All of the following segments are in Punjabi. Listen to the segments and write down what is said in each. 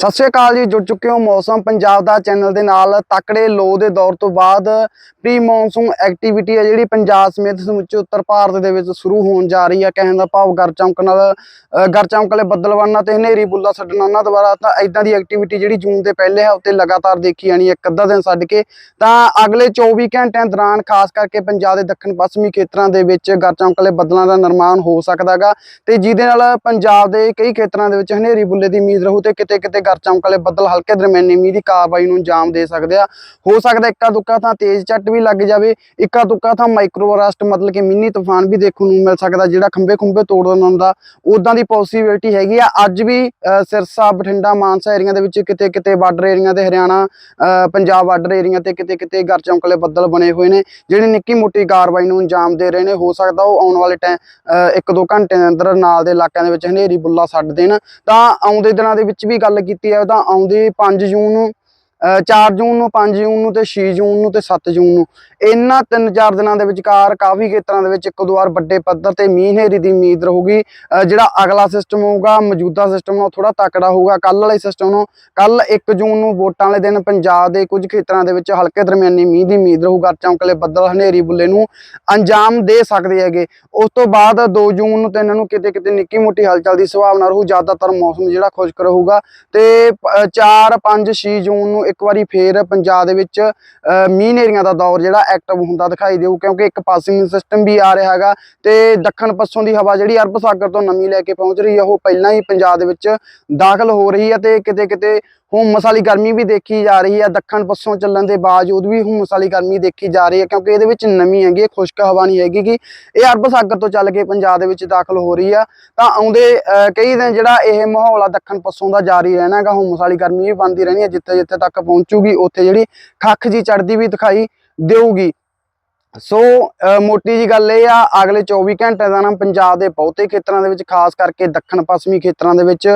ਸਤਿ ਸ਼੍ਰੀ ਅਕਾਲ ਜੀ ਜੁੜ ਚੁੱਕੇ ਹੋ ਮੌਸਮ ਪੰਜਾਬ ਦਾ ਚੈਨਲ ਦੇ ਨਾਲ। ਤਕੜੇ ਲੋ ਦੇ ਦੌਰ ਤੋਂ ਬਾਅਦ ਪ੍ਰੀ ਮੌਨਸੂਨ ਐਕਟੀਵਿਟੀ ਹੈ ਜਿਹੜੀ ਪੰਜਾਬ ਸਮੇਤ ਸਮੁੱਚੇ ਉੱਤਰ ਭਾਰਤ ਦੇ ਵਿੱਚ ਸ਼ੁਰੂ ਹੋਣ ਜਾ ਰਹੀ ਹੈ। ਕਹਿਣ ਦਾ ਭਾਵ ਗਰ ਚਮਕ ਨਾਲ ਅ, ਗਰ ਚਮਕ ਵਾਲੇ ਬੱਦਲ ਬਣਨਾ ਤੇ ਹਨੇਰੀ ਬੁੱਲਾ ਛੱਡਣਾ ਉਹਨਾਂ ਦੁਆਰਾ ਤਾਂ ਇਦਾਂ ਦੀ ਐਕਟੀਵਿਟੀ ਜਿਹੜੀ ਜੂਨ ਦੇ ਪਹਿਲੇ ਹਫ਼ਤੇ ਲਗਾਤਾਰ ਦੇਖੀ ਜਾਣੀ ਹੈ ਇੱਕ ਅੱਧਾ ਦਿਨ ਛੱਡ ਕੇ। ਤਾਂ ਅਗਲੇ 24 ਘੰਟਿਆਂ ਦੌਰਾਨ ਖਾਸ ਕਰਕੇ ਪੰਜਾਬ ਦੇ ਦੱਖਣ ਪੱਛਮੀ ਖੇਤਰਾਂ ਦੇ ਵਿੱਚ ਗਰ ਚਮਕ ਵਾਲੇ ਬੱਦਲਾਂ ਦਾ ਨਿਰਮਾਣ ਹੋ ਸਕਦਾਗਾ ਤੇ ਜਿਹਦੇ ਨਾਲ ਪੰਜਾਬ ਦੇ ਕਈ ਖੇਤਰਾਂ ਦੇ ਵਿੱਚ ਹਨੇਰੀ ਬੁੱਲੇ ਦੀ ਉਮੀਦ ਰਹੂ ਤੇ ਕਿਤੇ ਕਿਤੇ ਘਰ ਚਮਕ ਵਾਲੇ ਬੱਦਲ ਹਲਕੇ ਦਰਮਿਆਨੀ ਮੀਂਹ ਦੀ ਕਾਰਵਾਈ ਨੂੰ ਅੰਜਾਮ ਦੇ ਸਕਦੇ ਆ। ਹੋ ਸਕਦਾ ਇੱਕਾ ਦੁੱਕਾ ਤਾਂ ਤੇਜ਼ ਝੱਟ ਵੀ ਲੱਗ ਜਾਵੇ ਇੱਕਾ ਦੁੱਕਾ ਤਾਂ ਮਾਈਕਰੋ ਮਤਲਬ ਕਿ ਮਿੰਨੀ ਤੂਫਾਨ ਵੀ ਦੇਖਣ ਨੂੰ ਮਿਲ ਸਕਦਾ ਜਿਹੜਾ ਖੰਬੇ ਖੁੰਬੇ ਤੋੜ ਦਿੰਦਾ ਹੁੰਦਾ ਉਦਾਂ ਦੀ ਪੋਸਿਬਿਲਿਟੀ ਹੈਗੀ ਆ। ਅੱਜ ਵੀ ਸਿਰਸਾ ਬਠਿੰਡਾ ਮਾਨਸਾ ਏਰੀਆ ਦੇ ਵਿੱਚ ਕਿਤੇ ਕਿਤੇ ਬਾਰਡਰ ਏਰੀਆ ਤੇ ਹਰਿਆਣਾ ਅ, ਪੰਜਾਬ ਬਾਰਡਰ ਏਰੀਆ ਤੇ ਕਿਤੇ ਕਿਤੇ ਗਰ ਚੌਂਕਲੇ ਬੱਦਲ ਬਣੇ ਹੋਏ ਨੇ ਜਿਹੜੇ ਨਿੱਕੀ ਮੋਟੀ ਕਾਰਵਾਈ ਨੂੰ ਅੰਜਾਮ ਦੇ ਰਹੇ ਨੇ। ਹੋ ਸਕਦਾ ਉਹ ਆਉਣ ਵਾਲੇ ਟਾਈਮ ਇੱਕ ਦੋ ਘੰਟੇ ਦੇ ਅੰਦਰ ਨਾਲ ਦੇ ਇਲਾਕਿਆਂ ਦੇ ਵਿੱਚ ਹਨੇਰੀ ਬੁੱਲਾ ਛੱਡ ਦੇਣ। ਤਾਂ ਆਉਂਦੇ ਦਿਨਾਂ ਦੇ ਵਿੱਚ ਵੀ ਗੱਲ ਕੀਤੀ ਹੈ ਤਾਂ ਆਉਂਦੀ 5 ਜੂਨ ਨੂੰ। 4 ਜੂਨ ਨੂੰ 5 ਜੂਨ ਨੂੰ ਤੇ 6 ਜੂਨ ਨੂੰ ਤੇ 7 ਜੂਨ ਨੂੰ। ਇਹਨਾਂ ਤਿੰਨ ਚਾਰ ਦਿਨਾਂ ਦੇ ਵਿਚਕਾਰ ਕਾਫੀ ਖੇਤਰਾਂ ਦੇ ਵਿੱਚ ਇੱਕ ਦੋ ਵਾਰ ਵੱਡੇ ਪੱਧਰ ਤੇ ਮੀਂਹ ਹਨੇਰੀ ਦੀ ਉਮੀਦ ਰਹੂਗੀ। ਜਿਹੜਾ ਅਗਲਾ ਸਿਸਟਮ ਹੋਊਗਾ, ਮੌਜੂਦਾ ਸਿਸਟਮ ਨਾਲੋਂ ਥੋੜਾ ਤਕੜਾ ਹੋਊਗਾ। ਕੱਲ ਵਾਲੇ ਸਿਸਟਮ ਨੂੰ ਕੱਲ 1 ਜੂਨ ਨੂੰ ਵੋਟਾਂ ਵਾਲੇ ਦਿਨ ਪੰਜਾਬ ਦੇ ਕੁਝ ਖੇਤਰਾਂ ਦੇ ਵਿੱਚ ਹਲਕੇ ਦਰਮਿਆਨੀ ਮੀਂਹ ਦੀ ਉਮੀਦ ਰਹੂਗਾ ਚਮਕਲੇ ਬੱਦਲ, ਹਨੇਰੀ ਬੁੱਲੇ ਨੂੰ ਅੰਜਾਮ ਦੇ ਸਕਦੇ ਹੈਗੇ। ਉਸ ਤੋਂ ਬਾਅਦ 2 ਜੂਨ ਨੂੰ ਤੇ ਇਹਨਾਂ ਨੂੰ ਕਿਤੇ ਕਿਤੇ ਨਿੱਕੀ ਮੋਟੀ ਹਲਚਲ ਦੀ ਸੰਭਾਵਨਾ ਰਹੂ। ਜ਼ਿਆਦਾਤਰ ਮੌਸਮ ਜਿਹੜਾ ਖੁਸ਼ਕ ਰਹੂਗਾ। ਤੇ 4 5 6 ਜੂਨ ਨੂੰ ਇੱਕ ਵਾਰੀ ਫੇਰ ਪੰਜਾਬ ਦੇ ਵਿੱਚ ਅ, ਮੀਂਹ ਨੇਰੀਆਂ ਦਾ ਦੌਰ ਜਿਹੜਾ ਐਕਟਿਵ ਹੁੰਦਾ ਦਿਖਾਈ ਦੇਊ ਕਿਉਂਕਿ ਇੱਕ ਪਾਸਿੰਗ ਸਿਸਟਮ ਵੀ ਆ ਰਿਹਾ ਹੈਗਾ ਤੇ ਦੱਖਣ ਪੱਛੋਂ ਦੀ ਹਵਾ ਜਿਹੜੀ ਅਰਬ ਸਾਗਰ ਤੋਂ ਨਮੀ ਲੈ ਕੇ ਪਹੁੰਚ ਰਹੀ ਹੈ ਉਹ ਪਹਿਲਾਂ ਹੀ ਪੰਜਾਬ ਦੇ ਵਿੱਚ ਦਾਖਲ ਹੋ ਰਹੀ ਹੈ ਤੇ ਕਿਤੇ ਕਿਤੇ ਹੁਮਸ ਵਾਲੀ ਗਰਮੀ ਵੀ ਦੇਖੀ ਜਾ ਰਹੀ ਹੈ ਦੱਖਣ ਪੱਛੋਂ ਚੱਲਣ ਦੇ ਬਾਵਜੂਦ ਵੀ ਹੁਮਸ ਵਾਲੀ ਗਰਮੀ ਦੇਖੀ ਜਾ ਰਹੀ ਹੈ ਕਿਉਂਕਿ ਇਹਦੇ ਵਿੱਚ ਨਮੀ ਹੈਗੀ ਹੈ, ਖੁਸ਼ਕ ਹਵਾ ਨਹੀਂ ਹੈਗੀ ਕਿ ਇਹ ਅਰਬ ਸਾਗਰ ਤੋਂ ਚੱਲ ਕੇ ਪੰਜਾਬ ਦੇ ਵਿੱਚ ਦਾਖਲ ਹੋ ਰਹੀ ਆ। ਤਾਂ ਆਉਂਦੇ ਕਈ ਦਿਨ ਜਿਹੜਾ ਇਹ ਮਾਹੌਲ ਆ ਦੱਖਣ ਪੱਛੋਂ ਦਾ ਜਾਰੀ ਰਹਿਣਾ ਹੈਗਾ ਹੁਮਸ ਵਾਲੀ ਗਰਮੀ ਵੀ ਬਣਦੀ ਰਹਿਣੀ ਹੈ ਜਿੱਥੇ ਜਿੱਥੇ ਤੱਕ ਪਹੁੰਚੂਗੀ ਉੱਥੇ ਜਿਹੜੀ ਖੱਖ ਜੀ ਚੜਦੀ ਵੀ ਦਿਖਾਈ ਦੇਊਗੀ। ਸੋ ਮੋਟੀ ਜੀ ਗੱਲ ਇਹ ਆ ਅਗਲੇ 24 ਘੰਟੇ ਦਾ ਨਾਮ ਪੰਜਾਬ ਦੇ ਬਹੁਤੇ ਖੇਤਰਾਂ ਦੇ ਵਿੱਚ ਖਾਸ ਕਰਕੇ ਦੱਖਣ ਪੱਛਮੀ ਖੇਤਰਾਂ ਦੇ ਵਿੱਚ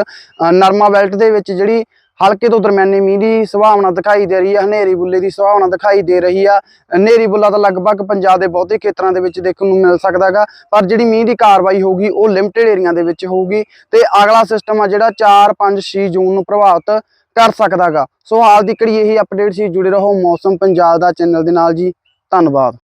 ਨਰਮਾ ਬੈਲਟ ਦੇ ਵਿੱਚ ਜਿਹੜੀ ਹਲਕੇ ਤੋਂ ਦਰਮਿਆਨੇ ਮੀਂਹ ਦੀ ਸੰਭਾਵਨਾ ਦਿਖਾਈ ਦੇ ਰਹੀ ਹੈ ਹਨੇਰੀ ਬੁੱਲੇ ਦੀ ਸੰਭਾਵਨਾ ਦਿਖਾਈ ਦੇ ਰਹੀ ਆ। ਹਨੇਰੀ ਬੁੱਲਾ ਤਾਂ ਲਗਭਗ ਪੰਜਾਬ ਦੇ ਬਹੁਤੇ ਖੇਤਰਾਂ ਦੇ ਵਿੱਚ ਦੇਖਣ ਨੂੰ ਮਿਲ ਸਕਦਾ ਹੈਗਾ, ਪਰ ਜਿਹੜੀ ਮੀਂਹ ਦੀ ਕਾਰਵਾਈ ਹੋਊਗੀ, ਉਹ ਲਿਮਟਿਡ ਏਰੀਆ ਦੇ ਵਿੱਚ ਹੋਊਗੀ ਤੇ ਅਗਲਾ ਸਿਸਟਮ ਆ ਜਿਹੜਾ 4 5 6 ਜੂਨ ਨੂੰ ਪ੍ਰਭਾਵਿਤ ਕਰ ਸਕਦਾਗਾ ਸੋ ਹਾਲ ਦੀ ਘੜੀ ਇਹੀ ਅਪਡੇਟ ਸੀ, ਜੁੜੇ ਰਹੋ ਮੌਸਮ ਪੰਜਾਬ ਦਾ ਚੈਨਲ ਦੇ ਨਾਲ ਜੀ, ਧੰਨਵਾਦ।